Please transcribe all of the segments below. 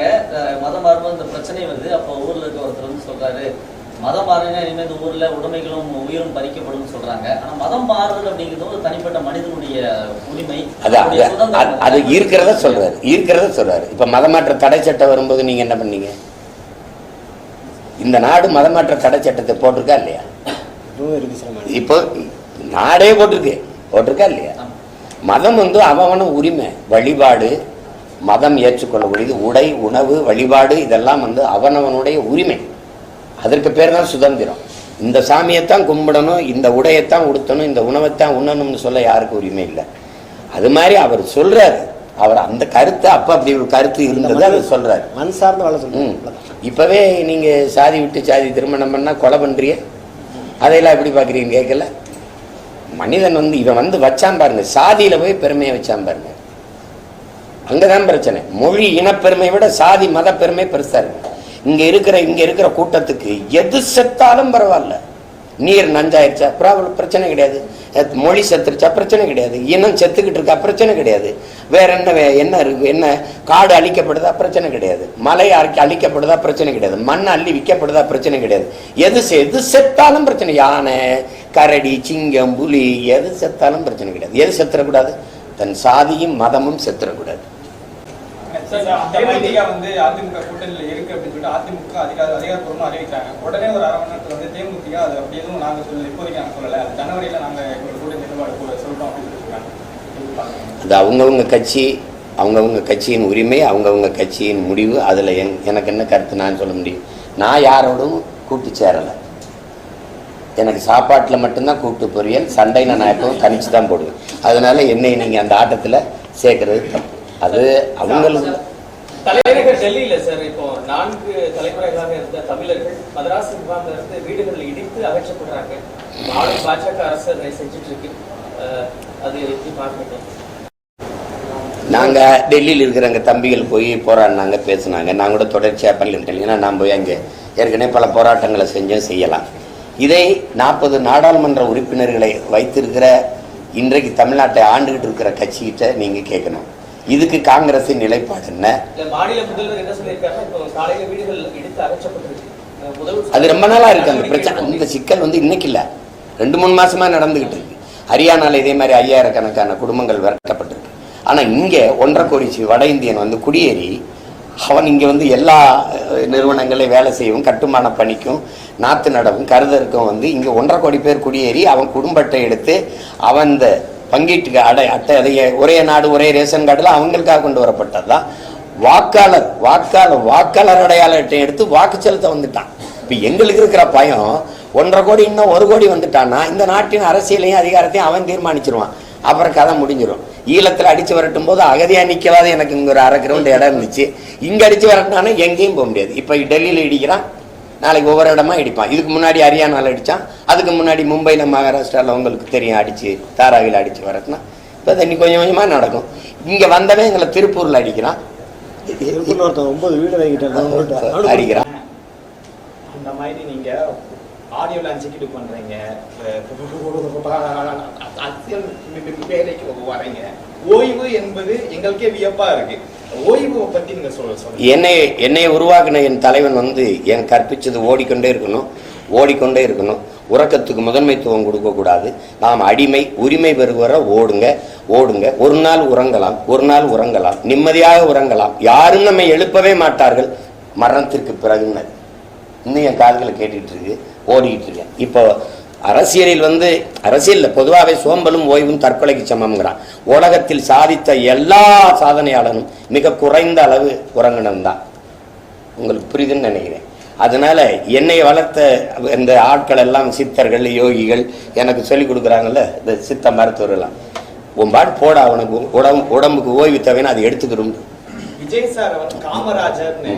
சொல்றாங்க. அஹ், மதம் மாறும்போது இந்த பிரச்சனை வருது. அப்போ ஊர்ல இருக்க ஒருத்தர் வந்து சொல்றாரு மதம் மாறினா இனிமேல் இந்த ஊர்ல உடைமைகளும் உயிரும் பறிக்கப்படும் சொல்றாங்க. ஆனா மதம் மாறுதல் அப்படிங்கிறது ஒரு தனிப்பட்ட மனிதனுடைய உரிமை அது அது- இருக்கிறத சொல்றாரு. இருக்கிறத சொல்றாரு. இப்ப மதமாற்ற தடை சட்டம் வரும்போது நீங்க என்ன பண்ணீங்க? இந்த நாடு மதமாற்ற தடை சட்டத்தை போட்டிருக்கா இல்லையா. இப்போ நாடே போட்டிருக்கு. போட்டிருக்கா இல்லையா. மதம் வந்து அவன உரிமை வழிபாடு மதம் ஏற்றுக்கொள்ளக்கூடியது உடை உணவு வழிபாடு இதெல்லாம் வந்து அவனவனுடைய உரிமை. அதற்கு பேர் தான் சுதந்திரம். இந்த சாமியைத்தான் கும்பிடணும் இந்த உடையைத்தான் உடுத்தணும் இந்த உணவைத்தான் உண்ணணும்னு சொல்ல யாருக்கும் உரிமை இல்லை. அது மாதிரி அவர் சொல்றாரு. அவர் அந்த கருத்து அப்ப அப்படி ஒரு கருத்து இருந்தது அவர் சொல்றாரு. மண் சார்ந்த. சொல்லுங்க இப்பவே நீங்க சாதி விட்டு சாதி திருமணம் பண்ணா கொலை பண்றிய? அதையெல்லாம் எப்படி பாக்குறீங்க கேட்கல? மனிதன் வந்து இவன் வந்து வச்சான் பாருங்க சாதியில போய் பெருமையை வச்சான் பாருங்க. அங்கதான் பிரச்சனை. மொழி இனப்பெருமை விட சாதி மத பெருமை பெருசா இருக்கு. இங்க இருக்கிற இங்க இருக்கிற கூட்டத்துக்கு எது செத்தாலும் பரவாயில்ல. நீர் நஞ்சாயிருச்சா? ப்ராப்ளம் பிரச்சனை கிடையாது. மொழி செத்துருச்சா? பிரச்சனை கிடையாது. இனம் செத்துக்கிட்டு இருக்கா? பிரச்சனை கிடையாது. வேற என்ன வே- என்ன இருக்கு? என்ன? காடு அழிக்கப்படுதா? பிரச்சனை கிடையாது. மலை அழிக்கப்படுதா? பிரச்சனை கிடையாது. மண் அள்ளி விற்கப்படுதா? பிரச்சனை கிடையாது. எது எது செத்தாலும் பிரச்சனை. யானை கரடி சிங்கம் புலி எது செத்தாலும் பிரச்சனை கிடையாது. எது செத்துறக்கூடாது? தன் சாதியும் மதமும் செத்துறக்கூடாது. தேமுதிக வந்து அதிமுக கூட்டணியில இருக்கு அப்படின்னு சொல்லிட்டு அதிமுக அதிகார அதிகாரப்பூர்வமா அறிவிச்சாங்க உடனே ஒரு அரை மணி நேரத்துல வந்து தேமுதிக அது அப்படி எதுவும் சொல்லல இப்போதைக்கு சொல்லல. ஜனவரியில கூட்டணி அப்படின்னு அவங்கவுங்க கட்சி அவங்கவுங்க கட்சியின் உரிமை அவங்கவுங்க கட்சியின் முடிவு அதில் என் எனக்கு என்ன கருத்து நான் சொல்ல முடியும்? நான் யாரோடும் கூட்டு சேரலை. எனக்கு சாப்பாட்டில் மட்டும்தான் கூட்டு பொரியல் சண்டையில் நான் எப்பவும் தனிச்சு தான் போடுவேன். அதனால என்னை நீங்கள் அந்த ஆட்டத்தில் சேர்க்கறது தப்பு. அது அவங்களுக்கு தலைநகர் டெல்லியில சார் இப்போ நான்கு தலைமுறைகளாக இருந்த தமிழர்கள் மதராஸ் முகாம்ல இருந்து வீடுகள் இடித்து அகற்றப்படுறாங்க. ஆளும் பாஜக அரசு அதை செஞ்சுட்டு இருக்கு அது எப்படி பாக்குறீங்க நாங்கள் டெல்லியில் இருக்கிற எங்கள் தம்பிகள் போய் போராடினாங்க பேசுனாங்க. நான் கூட தொடர்ச்சியாக பண்ணிட்டு ஏன்னா நான் போய் அங்கே ஏற்கனவே பல போராட்டங்களை செஞ்சோம் செய்யலாம். இதை நாற்பது நாடாளுமன்ற உறுப்பினர்களை வைத்திருக்கிற இன்றைக்கு தமிழ்நாட்டை ஆண்டுகிட்டு இருக்கிற கட்சிகிட்ட நீங்கள் கேட்கணும். இதுக்கு காங்கிரஸின் நிலைப்பாடு என்ன? அது ரொம்ப நாளா இருக்கு அந்த பிரச்சனை இந்த சிக்கல் வந்து இன்னைக்கு இல்ல. ரெண்டு மூணு மாசமா நடந்துகிட்டு இருக்கு. ஹரியானால இதே மாதிரி ஐயாயிரக்கணக்கான குடும்பங்கள் விரட்டப்பட்டிருக்கு. ஆனா இங்க ஒன்றரை கோடி சி- வட இந்தியன் வந்து குடியேறி அவன் இங்க வந்து எல்லா நிறுவனங்களையும் வேலை செய்யவும் கட்டுமான பணிக்கும் நாத்து நடவும் கருதருக்கும் வந்து இங்க ஒன்றரை கோடி பேர் குடியேறி அவன் குடும்ப அட்டை எடுத்து அவன் இந்த பங்கீட்டுக்கு அடை அட்டை அதைய ஒரே நாடு ஒரே ரேஷன் கார்டில் அவங்களுக்காக கொண்டு வரப்பட்டதுதான் வாக்காளர் வாக்காளர் வாக்காளர் அடையாள அட்டை எடுத்து வாக்கு செலுத்த வந்துட்டான். இப்போ எங்களுக்கு இருக்கிற பயம் ஒன்றரை கோடி இன்னும் ஒரு கோடி வந்துட்டான்னா இந்த நாட்டின் அரசியலையும் அதிகாரத்தையும் அவன் தீர்மானிச்சிருவான். அப்புறம் கதை முடிஞ்சிடும் ஈழத்தில் அடித்து வரட்டும் போது அகதியாக நிக்கவாத எனக்கு இங்கே ஒரு அரை கிரவுண்ட் இடம் இருந்துச்சு. இங்கே அடித்து வரட்டினானா எங்கேயும் போக முடியாது. இப்போ டெல்லியில் இடிக்கிறான் நாளைக்கு ஒவ்வொரு இடமா இடிப்பான் இதுக்கு முன்னாடி ஹரியானால அடிச்சான் அதுக்கு முன்னாடி மும்பைல மகாராஷ்டிரால உங்களுக்கு தெரியும் அடிச்சு தாராவில அடிச்சு வரட்டினா இப்போ தண்ணி கொஞ்சம் கொஞ்சமா நடக்கும் இங்க வந்தவன் எங்களை திருப்பூர்ல அடிக்கிறான் ஒன்பது வீடு அடிக்கிறான் அந்த மாதிரி நீங்க ஆடியோ லான்ச்சுக்கு இது பண்றீங்க அரசியல் வேலைக்கு வரீங்க ஓய்வு என்பது எங்களுக்கே வியப்பா இருக்கு என்னை என்னை உருவாக்கின என் தலைவன் வந்து என் கற்பிச்சது ஓடிக்கொண்டே இருக்கணும் ஓடிக்கொண்டே இருக்கணும். உறக்கத்துக்கு முதன்மைத்துவம் கொடுக்கக்கூடாது நாம் அடிமை உரிமை பெறுகிற ஓடுங்க ஓடுங்க. ஒரு நாள் உறங்கலாம் ஒரு நாள் உறங்கலாம். நிம்மதியாக உறங்கலாம். யாரும் நம்மை எழுப்பவே மாட்டார்கள். மரணத்திற்கு பிறகுன்னு. இன்னும் என் காதுகளை கேட்டுக்கிட்டு இருக்கு. ஓடிக்கிட்டு இருக்கேன். இப்போ அரசியலில் வந்து அரசியலில் பொதுவாகவே சோம்பலும் ஓய்வும் தற்கொலைக்கு சமம்ங்கிறான். உலகத்தில் சாதித்த எல்லா சாதனையாளனும் மிக குறைந்த அளவு உறங்கினம் தான் உங்களுக்கு புரியுதுன்னு நினைக்கிறேன். அதனால என்னை வளர்த்த இந்த ஆட்கள் எல்லாம் சித்தர்கள் யோகிகள் எனக்கு சொல்லிக் கொடுக்குறாங்கல்ல இந்த சித்த மருத்துவர் எல்லாம் உன் பாட்டு போட அவனுக்கு உடம்பு உடம்புக்கு ஓய்வு தேவைன்னா அதை எடுத்துக்கிறோம். விஜய் சார் வந்து காமராஜர்னு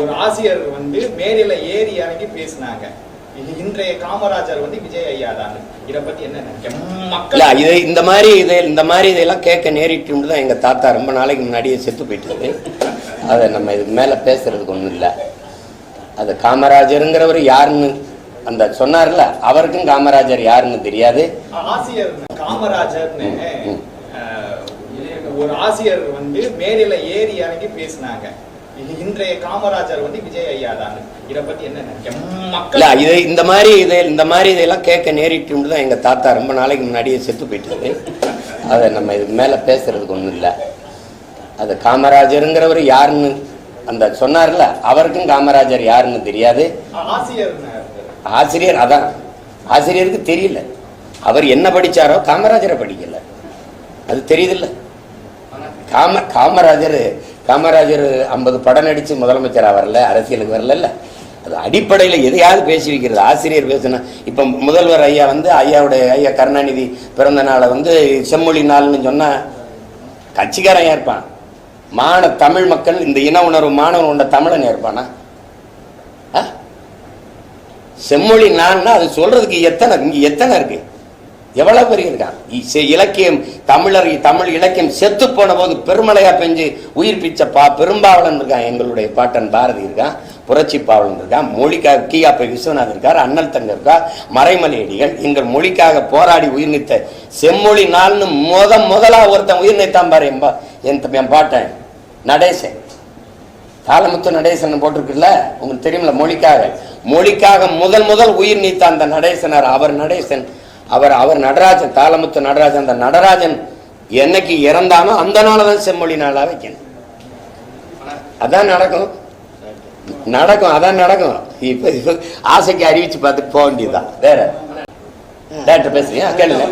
ஒரு ஆசிரியர் வந்து மேடையில ஏறி இறங்கி பேசினாங்க. இன்றைய காமராஜர் வந்து விஜய் ஐயா தான் இத பத்தி என்ன இதை இந்த மாதிரி இதை இந்த மாதிரி இதெல்லாம் கேட்க நேரிட்டு தான் எங்க தாத்தா ரொம்ப நாளைக்கு முன்னாடியே செத்து போயிட்டாரு. அதை நம்ம இதுக்கு மேல பேசுறதுக்கு ஒண்ணும் இல்ல. அது காமராஜருங்கிறவர் யாருன்னு அந்த சொன்னார்ல அவருக்கும் காமராஜர் யாருன்னு தெரியாது. ஆசிரியர் காமராஜர்னு ஒரு ஆசிரியர் வந்து மேடையில ஏறி இறங்கி பேசினாங்க. இன்றைய காமராஜர் வந்து விஜய் ஐயா தான் இத பத்தி என்ன இது இந்த மாதிரி இது இந்த மாதிரி இதெல்லாம் கேட்க நேரிட்டு தான் எங்க தாத்தா. ரொம்ப நாளைக்கு முன்னாடியே செத்து போயிட்டாரு அதை நம்ம இதுக்கு மேல பேசுறதுக்கு ஒண்ணும் இல்ல. அது காமராஜருங்கிறவர் யாருன்னு அந்த சொன்னார்ல அவருக்கும் காமராஜர் யாருன்னு தெரியாது. ஆசிரியர் அதான். ஆசிரியருக்கு தெரியல. அவர் என்ன படிச்சாரோ காமராஜரை படிக்கல. அது தெரியுதுல்ல. காம காமராஜர் காமராஜர் ஐம்பது படம் நடித்து முதலமைச்சராக வரல அரசியலுக்கு வரல அது அடிப்படையில் எதையாவது பேசி வைக்கிறது. ஆசிரியர் பேசுனா இப்போ முதல்வர் ஐயா வந்து ஐயாவுடைய ஐயா கருணாநிதி பிறந்த நாளை வந்து செம்மொழி நாள்னு சொன்னால் கட்சிக்காரன் ஏற்பான். மான தமிழ் மக்கள் இந்த இன உணர்வு மாணவன் கொண்ட தமிழன் ஏற்பானா? ஆ? செம்மொழி நான்னா அது சொல்றதுக்கு எத்தனை இங்கே எத்தனை இருக்குது எவ்வளவு பெரிய இருக்கான் இ- செ- இலக்கியம் தமிழர் தமிழ் இலக்கியம் செத்து போன போது பெருமலையா பெஞ்சு உயிர் பிச்ச பா பெரும்பாவலன் இருக்கான். எங்களுடைய பாட்டன் பாரதி இருக்கான் புரட்சி பாவலன் இருக்கான் மொழிக்காக கியாப்பை விஸ்வநாதன் இருக்கார் அண்ணல் தங்க இருக்கா மறைமலையடிகள். எங்கள் மொழிக்காக போராடி உயிர் நீத்த செம்மொழி நாள்னு முத முதலா ஒருத்தன் உயிர் நீத்தான் பாரு என் என் தம்பி- என் பாட்டன். நடேசன். தாளமுத்து நடேசன் போட்டிருக்குல்ல? உங்களுக்கு தெரியுமில்ல மொழிக்காக. மொழிக்காக முதல் முதல் உயிர் நீத்த அந்த நடேசனார். அவர் நடேசன். அவர் அவர் நடராஜன் தாளமுத்து நடராஜன் அந்த நடராஜன் என்னைக்கு இறந்தானோ அந்த நாளை தான் செம்மொழி நாளா வைக்கணும். அதான் நடக்கும். நடக்கும் அதான் நடக்கும். இப்ப இப்ப ஆசைக்கு அறிவிச்சு பார்த்துட்டு போக வேண்டியதுதான். வேற? டேரக்டர் பேசுறீங்க கேளுங்க.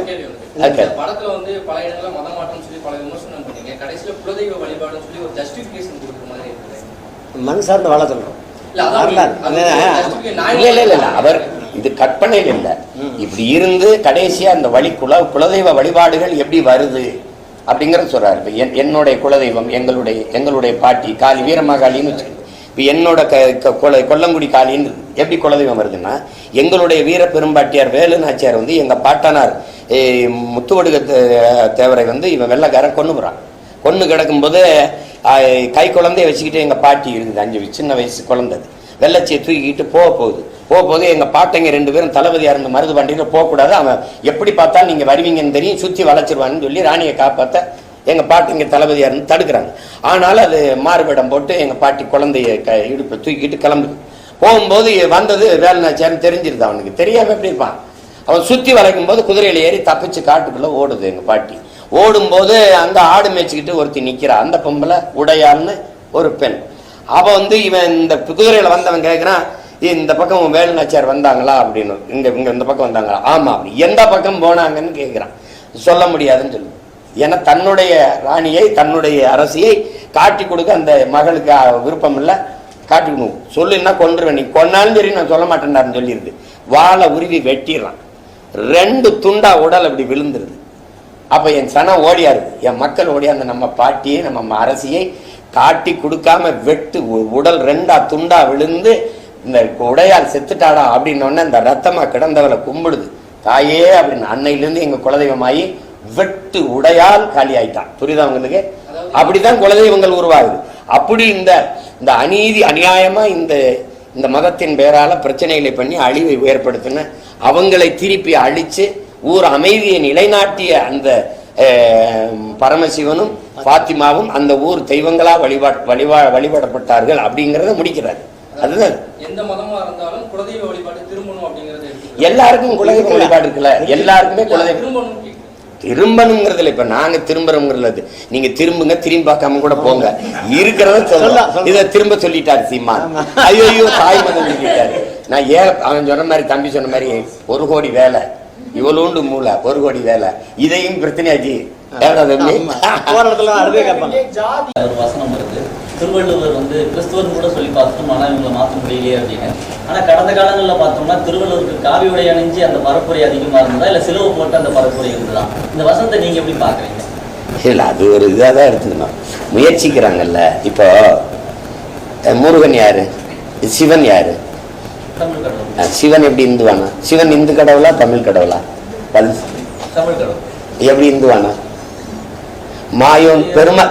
படத்துல வந்து பல இடங்கள்ல மதம் மாற்றம் சொல்லி பல விமர்சனம் பண்ணீங்க. கடைசியில குலதெய்வ வழிபாடுன்னு சொல்லி ஒரு ஜஸ்டிபிகேஷன் கொடுக்குற மாதிரி இருக்குது மண் சார்ந்து வாழ சொல்றோம். இல்ல இல்ல இல்ல அவர் இது கற்பனையில் இல்லை. இப்படி இருந்து கடைசியாக அந்த வழி குல குலதெய்வ வழிபாடுகள் எப்படி வருது அப்படிங்கிறத சொல்கிறார் இப்போ என்- என்னுடைய குலதெய்வம் எங்களுடைய எங்களுடைய பாட்டி காளி வீரமாகாளின்னு வச்சுக்கோங்க. என்னோட க கொல- கொல்லங்குடி காளின்னு எப்படி குலதெய்வம் வருதுன்னா எங்களுடைய வீர பெரும்பாட்டியார் வேலு நாச்சியார் வந்து எங்கள் பாட்டனார் முத்துவடுக தே- தேவரை வந்து இவன் வெள்ளக்காரன் கொண்டு போறான். கொண்டு கிடக்கும்போது கை குழந்தைய வச்சுக்கிட்டு எங்கள் பாட்டி இருக்குது அஞ்சு வயசு, சின்ன வயசு குழந்தை வெள்ளச்சியை தூக்கிக்கிட்டு போக போகுது. போக போது எங்க பாட்டைங்க ரெண்டு பேரும் தளபதியா இருந்த மருது பாண்டியில் போகக்கூடாது அவன் எப்படி பார்த்தாலும் நீங்க வருவீங்கன்னு தெரியும் சுத்தி வளைச்சிருவான்னு சொல்லி ராணியை காப்பாத்த எங்க பாட்டிங்க தளபதியா இருந்து தடுக்கிறாங்க. ஆனாலும் அது மாறுபடம் போட்டு எங்க பாட்டி குழந்தைய க இடுப்பு தூக்கிட்டு கிளம்புது. போகும்போது வந்தது வேலுநாச்சியார்னு தெரிஞ்சிருது அவனுக்கு. தெரியாம எப்படி இருப்பான்? அவன் சுத்தி வளைக்கும் போது குதிரையில ஏறி தப்பிச்சு காட்டுக்குள்ள ஓடுது எங்க பாட்டி. ஓடும்போது அந்த ஆடு மேய்ச்சிக்கிட்டு ஒருத்தி நிக்கிறா. அந்த பொம்பளை உடையான்னு ஒரு பெண். அப்போ வந்து இவன் இந்த குதிரையில் வந்தவன் கேட்குறான் இந்த பக்கம் வேலு வேலுநாச்சியார் வந்தாங்களா? அப்படின்னு. இங்கே இங்கே இந்த பக்கம் வந்தாங்களா? ஆமாம் அப்படி. எந்த பக்கம் போனாங்கன்னு கேட்குறான் சொல்ல முடியாதுன்னு சொல்லு ஏன்னா தன்னுடைய ராணியை தன்னுடைய அரசியை காட்டி கொடுக்க அந்த மகளுக்கு விருப்பம் இல்லை. காட்டி கொடுக்கும் சொல்லுன்னா கொண்டுருவேன் நீ கொன்னாலும் சரி நான் சொல்ல மாட்டேன்டாருன்னு சொல்லிடுது வாழை உருவி வெட்டிடுறான். ரெண்டு துண்டா உடல் அப்படி விழுந்துருது. அப்போ என் சனம் ஓடியாரு என் மக்கள் ஓடியாந்து நம்ம பாட்டியை நம்ம அரசியை காட்டி கொடுக்காம வெட்டு உ- உடல் ரெண்டா துண்டா விழுந்து இந்த உடையால் செத்துட்டாடா அப்படின்னு இந்த ரத்தமா கிடந்தவளை கும்பிடுது. தாயே அப்படின்னு அன்னையிலிருந்து எங்க குலதெய்வமாயி வெட்டு உடையால் காலி ஆயிட்டான் புரியுதா உங்களுக்கு? அப்படிதான் குலதெய்வங்கள் உருவாகுது. அப்படி இந்த இந்த அநீதி அநியாயமா இந்த இந்த மதத்தின் பெயரால பிரச்சனைகளை பண்ணி அழிவை ஏற்படுத்தின அவங்களை திருப்பி அழிச்சு ஊர் அமைதியை நிலைநாட்டிய அந்த பரமசிவனும் பாத்திமாவும் அந்த ஊர் தெய்வங்களா வழிபா வழிபா வழிபடப்பட்டார்கள் அப்படிங்கிறத முடிக்கிறார். அதுதான். எந்த மதமா இருந்தாலும் குலதெய்வ வழிபாடு திரும்பணும் அப்படிங்கறது எடுத்துக்கலாம். எல்லாருக்கும் குலதெய்வ வழிபாடு இருக்குல்ல? எல்லாருக்குமே குலதெய்வம் திரும்பணும். திரும்பணுங்கிறதுல இப்ப நாங்க திரும்புறோங்கிறது நீங்க திரும்புங்க திரும்பி பார்க்காம கூட போங்க. இருக்கிறத சொல்ல சொல்லலாம். இத திரும்ப சொல்லிட்டாரு சீமான். ஆமா. ஐயோ தாய் மதம் சொல்லிட்டாரு. நான் ஏன் அவன் சொன்ன மாதிரி தம்பி சொன்ன மாதிரி ஒரு கோடி வேலை. இவ்வளோண்டு மூளை ஒரு கோடி வேலை. இதையும் பிரச்சனையாச்சு ஒரு வசனம் வருது. திருவள்ளுவர் வந்து கிறிஸ்துவன் கூட சொல்லி பார்த்துட்டோம் ஆனா இவங்களை மாற்ற முடியலையே அப்படின்னு. ஆனா கடந்த காலங்கள்ல பார்த்தோம்னா திருவள்ளுவருக்கு காவி உடை அணிஞ்சு அந்த பரப்புரை அதிகமா இருந்ததா இல்ல சிலுவை போட்டு அந்த பரப்புரை இருந்ததா? இந்த வசனத்தை நீங்க எப்படி பாக்குறீங்க இல்ல அது ஒரு இதாக தான் எடுத்துக்கணும். முயற்சிக்கிறாங்கல்ல. இப்போ முருகன் யாரு? சிவன் யாரு? சிவன் எப்படி இந்துவானா? சிவன் இந்து கடவுளா. தமிழ் கடவுள். எப்படி இந்துவானா? மாயோன் பெருமா.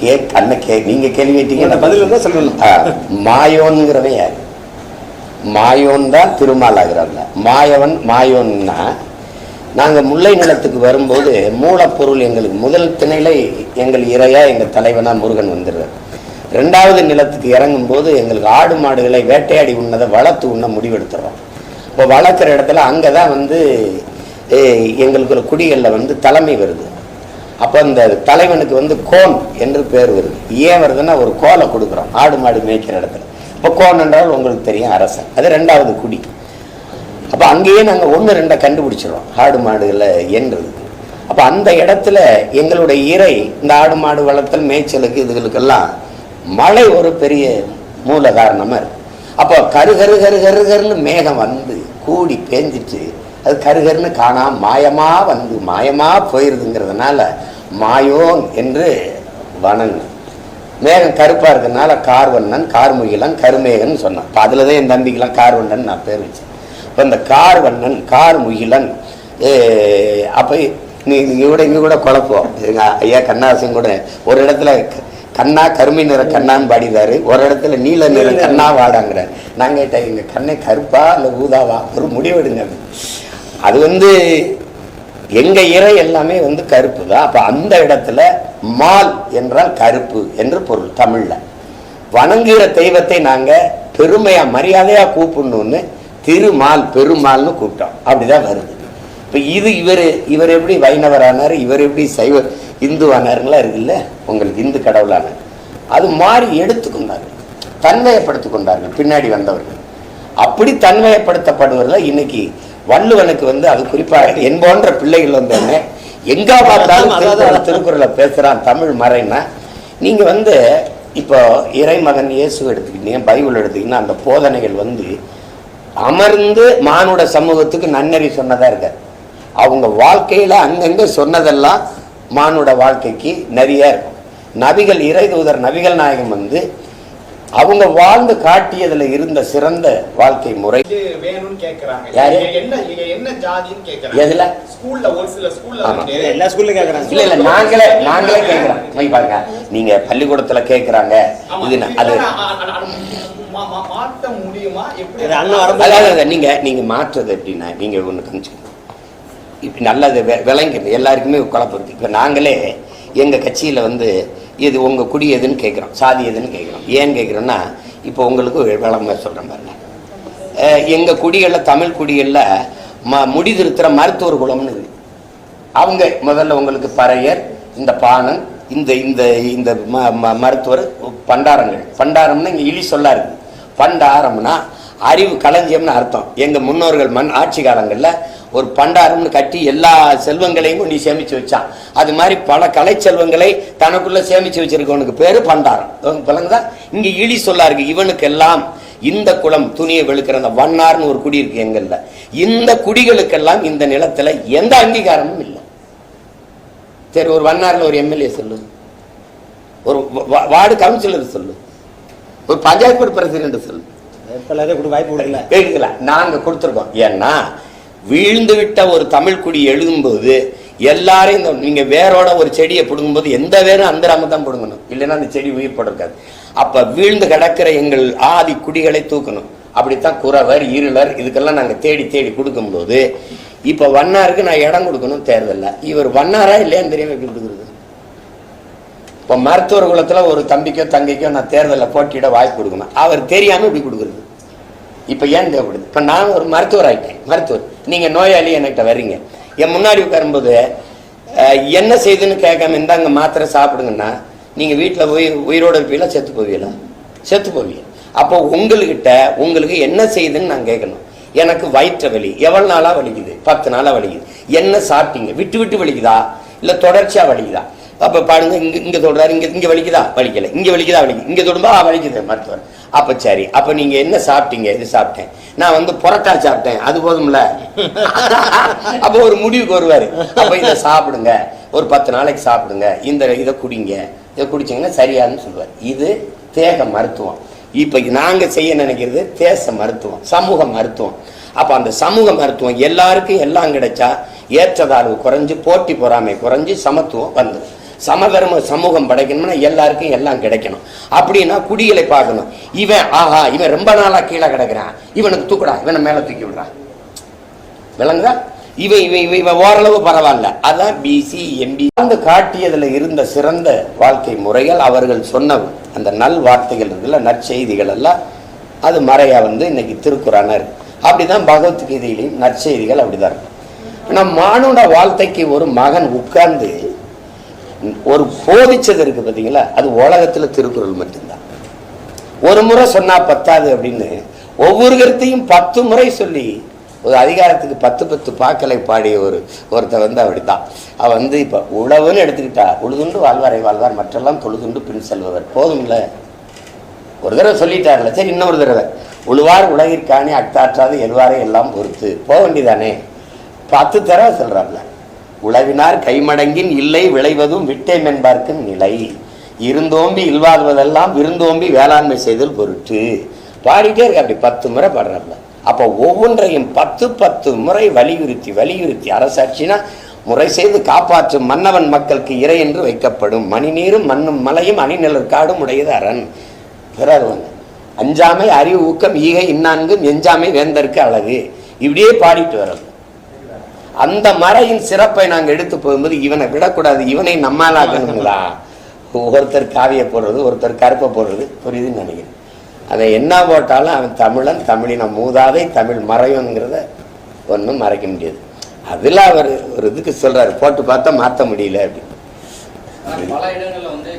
கே அண்ண கே நீங்க கேள்வி கேட்டீங்க பதில் இருந்தா சொல்லணும். ஆ, மாயோன்ங்கிறவன் யாரு? மாயோன் தான் திருமால் ஆகிறான்ல மாயவன் மாயோன்னா நாங்கள் முல்லை நிலத்துக்கு வரும்போது மூலப்பொருள் எங்களுக்கு முதல் திணையில எங்கள் இறையா எங்கள் தலைவனா முருகன் வந்துடுறார். ரெண்டாவது நிலத்துக்கு இறங்கும்போது எங்களுக்கு ஆடு மாடுகளை வேட்டையாடி உண்ணதை வளர்த்து உண்ண முடிவெடுத்துறோம். இப்போ வளர்க்குற இடத்துல அங்கே தான் வந்து எங்களுக்கு ஒரு குடிகளில் வந்து தலைமை வருது. அப்போ இந்த தலைவனுக்கு வந்து கோன் என்று பேர் வருது. ஏன் வருதுன்னா ஒரு கோலை கொடுக்குறோம். ஆடு மாடு மேய்க்கிற இடத்துல. இப்போ கோன் என்றால் உங்களுக்கு தெரியும் அரசன். அது ரெண்டாவது குடி. அப்போ அங்கேயே நாங்கள் ஒன்று ரெண்டை கண்டுபிடிச்சிடுறோம் ஆடு மாடுகளை என்றது அப்போ அந்த இடத்துல எங்களுடைய இறை இந்த ஆடு மாடு வளர்த்தல் மேய்ச்சலுக்கு இதுகளுக்கெல்லாம் மழை ஒரு பெரிய மூல காரணமாக அப்போ கரு கரு கரு கரு கருன்னு மேகம் வந்து கூடி பேஞ்சிட்டு அது கருகருன்னு காணாம மாயமாக வந்து மாயமாக போயிருதுங்கிறதுனால மாயோன் என்று வணங்கு. மேகம் கருப்பாக இருக்கிறதுனால கார்வண்ணன் கார்முகிலன் கருமேகன் சொன்னான். இப்போ அதில் தான் என் தம்பிக்கெல்லாம் கார்வண்ணன் நான் பேர் வச்சேன். இப்போ இந்த கார்வண்ணன் கார்முகிலன் அப்போ நீ இங்கே கூட இங்கே கூட குழப்பம் ஐயா கண்ணாசன் கூட ஒரு இடத்துல க- கண்ணா கருமை நிற கண்ணான்னு பாடிதாரு ஒரு இடத்துல நீல நிற கண்ணா வாடாங்கிறார். நான் கேட்டேன் எங்க கண்ணை கருப்பா இல்லை ஊதாவா? ஒரு முடிவெடுங்க. அது வந்து எங்க இறை எல்லாமே வந்து கருப்பு தான் அப்ப அந்த இடத்துல மால் என்றால் கருப்பு என்று பொருள் தமிழ்ல. வணங்குகிற தெய்வத்தை நாங்க பெருமையா மரியாதையா கூப்பிடணும்னு திருமால் பெருமாள்னு கூப்பிட்டோம். அப்படிதான் வருது. இப்ப இது இவர் இவர் எப்படி வைணவரானார் இவர் எப்படி சைவ இந்துவானாருங்களா இருக்குல்ல? உங்களுக்கு இந்து கடவுளானார் அது மாறி எடுத்துக்கொண்டார்கள். தன்மையப்படுத்திக் கொண்டார்கள் பின்னாடி வந்தவர்கள். அப்படி தன்மையப்படுத்தப்படுவதில் இன்னைக்கு வள்ளுவனுக்கு வந்து அது குறிப்பாக என் போன்ற பிள்ளைகள் வந்தோடனே எங்க பார்த்தாலும் திருக்குறள் திருக்குறளை பேசுறான் தமிழ் மறைன்னா நீங்க வந்து இப்போ இறைமகன் இயேசு எடுத்துக்கிட்டீங்க பைபிள் எடுத்துக்கிட்டீங்கன்னா அந்த போதனைகள் வந்து அமர்ந்து மானுட சமூகத்துக்கு நன்னறி சொன்னதா இருக்காது அவங்க வாழ்க்கையில அங்கங்க சொன்னதெல்லாம் மானுட வாழ்க்கைக்கு நிறைய இருக்கும். நபிகள் இறை தூதர் நபிகள் நாயகம் வந்து அவங்க வாழ்ந்து காட்டியதுல இருந்த சிறந்த வாழ்க்கை முறை. கேக்குறாங்க. கேக்குறாங்க. எதுல? ஸ்கூல்ல ஸ்கூல்ல எல்லா ஸ்கூல்லையும் கேட்குறாங்க இல்ல இல்ல நாங்களே நாங்களே கேட்கிறோம் போய் பாருங்க. நீங்க பள்ளிக்கூடத்துல கேட்கறாங்க ஆமா, இது அது அதாவது நீங்க நீங்க மாற்றுறது எப்படின்னா நீங்க ஒண்ணு கணிச்சுக்கணும். இப்ப நல்லது வெ- விளங்குது எல்லாருக்குமே குழப்பம் இருக்கு. இப்ப நாங்களே எங்கள் கட்சியில் வந்து இது உங்கள் குடி எதுன்னு கேட்குறோம் சாதி எதுன்னு கேட்குறோம் ஏன்னு கேட்குறோன்னா இப்போ உங்களுக்கு ஒரு விளம்பர சொல்றேன் பாருங்க எங்கள் குடிகளில் தமிழ் குடிகளில் ம முடி திருத்துற மருத்துவர் குலம்னு இருக்கு. அவங்க முதல்ல உங்களுக்கு பறையர் இந்த பாணன் இந்த இந்த இந்த ம- ம- மருத்துவர் பண்டாரங்கள். பண்டாரம்னா இங்கே இழி சொல்லா இருக்குது பண்டாரம்னா அறிவு களஞ்சியம்னு அர்த்தம். எங்கள் முன்னோர்கள் மண் ஆட்சி காலங்களில் ஒரு பண்டாரம்னு கட்டி எல்லா செல்வங்களையும் கொண்டு சேமிச்சு வச்சான். அது மாதிரி பல கலை செல்வங்களை தனக்குள்ள சேமிச்சு வச்சிருக்கவனுக்கு பேரு பண்டாரம். விளங்குதா? இங்க இழி சொல்லா இருக்கு இவனுக்கு எல்லாம் இந்த குளம் துணியை வெளுக்கிற அந்த வண்ணார்னு ஒரு குடி இருக்கு எங்கள்ல. இந்த குடிகளுக்கெல்லாம் இந்த நிலத்துல எந்த அங்கீகாரமும் இல்லை. சரி ஒரு வண்ணார்ல ஒரு எம்எல்ஏ சொல்லு. ஒரு வார்டு கவுன்சிலர் சொல்லு. ஒரு பஞ்சாயத்து பிரசிடென்ட் சொல்லு. வாய்ப்பு கொடுக்கல. நாங்க கொடுத்துருக்கோம். ஏன்னா வீழ்ந்து விட்ட ஒரு தமிழ் குடி எழுதும்போது எல்லாரையும் இந்த நீங்க வேரோட ஒரு செடியை பிடுங்கும்போது எந்த வேரும் அந்த தான் பிடுங்கணும். இல்லைன்னா அந்த செடி உயிர் போட்டிருக்காது. அப்ப வீழ்ந்து கிடக்கிற எங்கள் ஆதி குடிகளை தூக்கணும். அப்படித்தான் குறவர் இருளர் இதுக்கெல்லாம் நாங்கள் தேடி தேடி கொடுக்கும்போது இப்ப வண்ணாருக்கு நான் இடம் கொடுக்கணும் தேர்தலில். இவர் வண்ணாரா இல்லையான்னு தெரியாம எப்படி கொடுக்குறது? இப்போ மருத்துவர் குலத்துல ஒரு தம்பிக்கோ தங்கைக்கோ நான் தேர்தலில் போட்டியிட வாய்ப்பு கொடுக்கணும். அவர் தெரியாம இப்படி கொடுக்குறது. இப்போ ஏன் தேவைப்படுது? இப்போ நான் ஒரு மருத்துவர் ஆகிட்டேன் மருத்துவர். நீங்கள் நோயாளி என்கிட்ட வர்றீங்க. என் முன்னாடி உட்காரும்போது என்ன செய்துன்னு கேட்காம இந்தாங்க மாத்திரை சாப்பிடுங்கன்னா நீங்கள் வீட்டில் போய் உயிரோட இருப்பீங்களா செத்து போவீங்களா? செத்து போவீங்க. அப்போ உங்கள்கிட்ட உங்களுக்கு என்ன செய்யுதுன்னு நான் கேட்கணும். எனக்கு வயிற்று வலி. எவ்வளோ நாளாக வலிக்குது? பத்து நாளாக வலிக்குது. என்ன சாப்பிட்டீங்க? விட்டு விட்டு வலிக்குதா? இல்லை தொடர்ச்சியாக வலிக்குதா? அப்போ பாருங்க இங்கே இங்கே தொடுறாரு இங்கே இங்கே வலிக்குதா? வலிக்கலை. இங்கே வலிக்குதா? வலிக்குது இங்கே தொடும்பா வலிக்குது மருத்துவர். அப்ப சரி அப்ப நீங்க என்ன சாப்பிட்டீங்க? இது சாப்பிட்டேன். நான் வந்து புரோட்டா சாப்பிட்டேன். அது போதும்ல? அப்ப ஒரு முடிவுக்கு வருவாரு. அப்ப இதை சாப்பிடுங்க. ஒரு பத்து நாளைக்கு சாப்பிடுங்க. இந்த இதை குடிங்க. இதை குடிச்சீங்கன்னா சரியாதுன்னு சொல்லுவார். இது தேக மருத்துவம். இப்ப நாங்க செய்ய நினைக்கிறது தேச மருத்துவம் சமூக மருத்துவம். அப்ப அந்த சமூக மருத்துவம் எல்லாருக்கும் எல்லாம் கிடைச்சா ஏற்றதாழ்வு குறைஞ்சு போட்டி பொறாமை குறைஞ்சு சமத்துவம் வந்துடும் சமதர்ம சமூகம் படைக்கணும்னா எல்லாருக்கும் எல்லாம் கிடைக்கணும். அப்படின்னா குடிகளை பார்க்கணும். இவன் ஆஹா இவன் ரொம்ப நாளாக கீழே கிடக்குறான். இவனுக்கு தூக்குடா இவனை மேலே தூக்கி விடுறான் விளங்குதா? இவன் இவன் இவன் இவன் ஓரளவு பரவாயில்ல. அதான் பிசி எம்பி அந்த காட்டியதில் இருந்த சிறந்த வாழ்க்கை முறைகள் அவர்கள் சொன்ன அந்த நல் வார்த்தைகள் இருக்குல்ல நற்செய்திகள் எல்லாம் அது மறையாக வந்து இன்னைக்கு திருக்குறான இருக்கு அப்படிதான் பகவத்கீதையிலையும் நற்செய்திகள் அப்படிதான் இருக்கும் ஆனால் மானோட வாழ்க்கைக்கு ஒரு மகன் உட்கார்ந்து ஒரு போதிச்சது இருக்கு பார்த்தீங்களா அது உலகத்தில் திருக்குறள் மட்டும்தான். ஒரு முறை சொன்னால் பத்தாது அப்படின்னு ஒவ்வொரு கருத்தையும் பத்து முறை சொல்லி ஒரு அதிகாரத்துக்கு பத்து பத்து பாக்களை பாடிய ஒரு ஒருத்தர் வந்து அப்படித்தான். அவன் வந்து இப்போ உழவுன்னு எடுத்துக்கிட்டா உழுதுண்டு வாழ்வாரை வாழ்வார் மற்றெல்லாம் தொழுதுண்டு பின் செல்பவர். போதும்ல? ஒரு தடவை சொல்லிட்டார்ல. சரி இன்னொரு தடவை. உழுவார் உலகிற்கானே அக்தாற்றாது எழுவாரே எல்லாம் பொறுத்து. போக வேண்டியதானே? பத்து தடவை சொல்கிறாப்ல உழவினார் கைமடங்கின் இல்லை விளைவதும் விட்டேம் என்பார்க்கும் நிலை. இருந்தோம்பி இல்வாழ்வதெல்லாம் விருந்தோம்பி வேளாண்மை செய்தல் பொருட்டு. பாடிட்டே இருக்க அப்படி பத்து முறை பாடுறாப்ல அப்போ ஒவ்வொன்றையும் பத்து பத்து முறை வலியுறுத்தி வலியுறுத்தி அரசாட்சினா முறை செய்து காப்பாற்றும் மன்னவன் மக்களுக்கு இறை என்று வைக்கப்படும். மணிநீரும் மண்ணும் மலையும் அணிநிலர் காடும் உடையது அரண். பிறர் வந்து அஞ்சாமை அறிவு ஊக்கம் ஈகை இன்னான்கும் எஞ்சாமை வேந்தற்கு அழகு. இப்படியே பாடிட்டு வரோம். அந்த மறையின் சிறப்பை நாங்கள் எடுத்து போகும்போது இவனை விடக்கூடாது இவனை நம்மாலாக்கணுங்களா ஒருத்தர் காவிய போடுறது ஒருத்தர் கருப்பை போடுறது புரியுதுன்னு நினைக்கிறேன். அதை என்ன போட்டாலும் அவன் தமிழன் தமிழின மூதாதை தமிழ் மறைவன்கிறத ஒன்றும் மறைக்க முடியாது. அதில் அவர் ஒரு இதுக்கு சொல்கிறாரு போட்டு பார்த்தா மாற்ற முடியல அப்படின்னு. பல வந்து